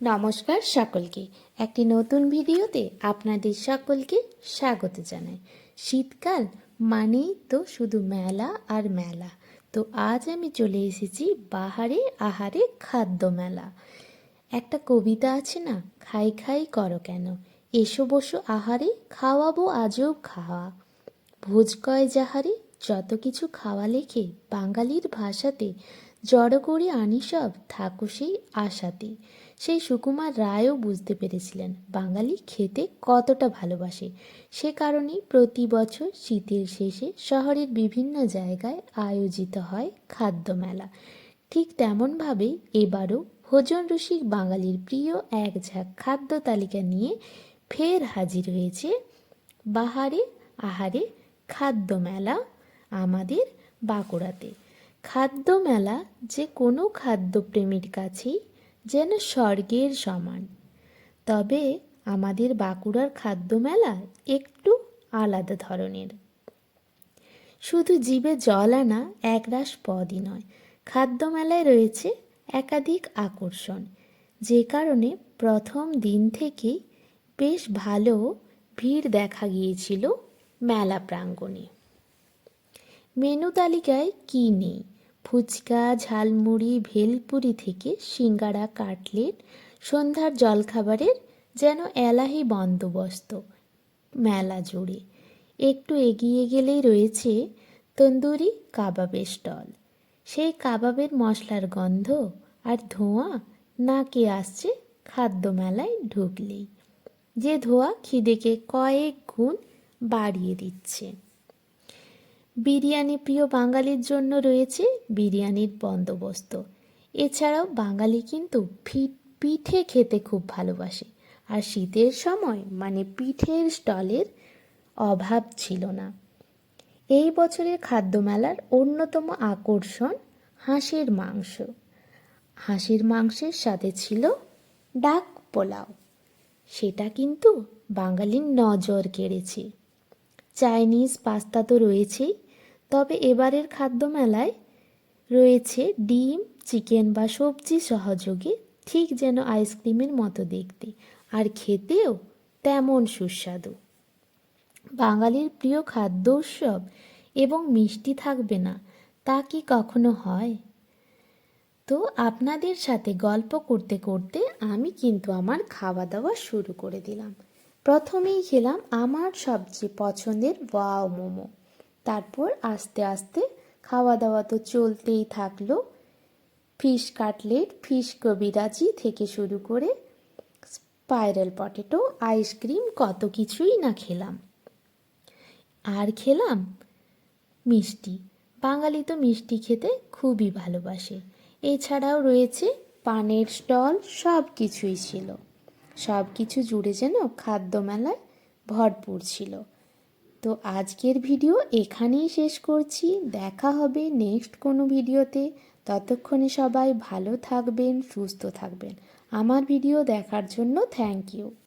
নমস্কার সকলকে। একটি নতুন ভিডিওতে আপনাদের সকলকে স্বাগত জানাই। শীতকাল মানেই তো শুধু মেলা আর মেলা। তো আজ আমি চলে এসেছি বাহারে আহারে খাদ্য মেলা। একটা কবিতা আছে না, খাই খাই করো কেন? এসো বসো আহারে, খাওয়াবো আজও খাওয়া। ভোজ কয় যাহারে, যত কিছু খাওয়া লেখে বাঙালির ভাষাতে জড়ো করে আনি সব, থাকো সেই আশাতে সেই সুকুমার রায়ও বুঝতে পেরেছিলেন বাঙালি খেতে কতটা ভালোবাসে। সে কারণেই প্রতি বছর শীতের শেষে শহরের বিভিন্ন জায়গায় আয়োজিত হয় খাদ্য মেলা। ঠিক তেমনভাবেই এবারও ভোজন রসিক বাঙালির প্রিয় এক ঝাঁক খাদ্য তালিকা নিয়ে ফের হাজির হয়েছে বাহারে আহারে খাদ্য মেলা আমাদের বাঁকুড়াতে। খাদ্য মেলা যে কোনো খাদ্যপ্রেমীর কাছেই যেন স্বর্গের সমান। তবে আমাদের বাঁকুড়ার খাদ্য মেলা একটু আলাদা ধরনের। শুধু জীবে জল আনা একরাশ পদই নয় খাদ্য মেলায় রয়েছে একাধিক আকর্ষণ। যে কারণে প্রথম দিন থেকেই বেশ ভালো ভিড় দেখা গিয়েছিল মেলা প্রাঙ্গণে। মেনু তালিকায় কী নেই? ফুচকা, ঝালমুড়ি, ভেলপুরি থেকে সিঙ্গাড়া কাটলেট, সন্ধ্যার জলখাবারের যেন এলাহি বন্দোবস্ত, মেলা জুড়ে। একটু এগিয়ে গেলেই রয়েছে তন্দুরি কাবাবের স্টল। সেই কাবাবের মশলার গন্ধ আর ধোঁয়া নাকে আসছে খাদ্য মেলায় ঢুকলেই। যে ধোঁয়া খিদেকে কয়েক গুণ বাড়িয়ে দিচ্ছে। বিরিয়ানি প্রিয় বাঙালির জন্য রয়েছে বিরিয়ানির বন্দোবস্ত। এছাড়াও বাঙালি কিন্তু পিঠে খেতে খুব ভালোবাসে। আর শীতের সময় মানে পিঠের স্টলের অভাব ছিল না। এই বছরের খাদ্যমেলার অন্যতম আকর্ষণ হাঁসের মাংস। হাঁসের মাংসের সাথে ছিল ডাক পোলাও। সেটা কিন্তু বাঙালির নজর কেড়েছে। চাইনিজ পাস্তা তো রয়েছেই। তবে এবারের খাদ্য মেলায় রয়েছে ডিম, চিকেন বা সবজি সহযোগে ঠিক যেন আইসক্রিমের মতো দেখতে। আর খেতেও তেমন সুস্বাদু। বাঙালির প্রিয় খাদ্য উৎসব এবং মিষ্টি থাকবে না, তা কি কখনো হয়? তো আপনাদের সাথে গল্প করতে করতে আমি কিন্তু আমার খাওয়া দাওয়া শুরু করে দিলাম। প্রথমেই খেলাম আমার সবচেয়ে পছন্দের ওয়াও মোমো। তারপর আস্তে আস্তে খাওয়া দাওয়া তো চলতেই থাকল। ফিশ কাটলেট, ফিশ কবিরাজি থেকে শুরু করে স্পাইরাল পটেটো, আইসক্রিম, কত কিছুই না খেলাম। আর খেলাম? মিষ্টি। বাঙালি তো মিষ্টি খেতে খুবই ভালোবাসে। এছাড়াও রয়েছে পানের স্টল, সব কিছুই ছিল। সব কিছু জুড়ে যেন খাদ্য মেলায় ভরপুর ছিল। তো আজকের ভিডিও এখানেই শেষ করছি। দেখা হবে নেক্সট কোনো ভিডিওতে। ততক্ষণে সবাই ভালো থাকবেন, সুস্থ থাকবেন। আমার ভিডিও দেখার জন্য থ্যাংক ইউ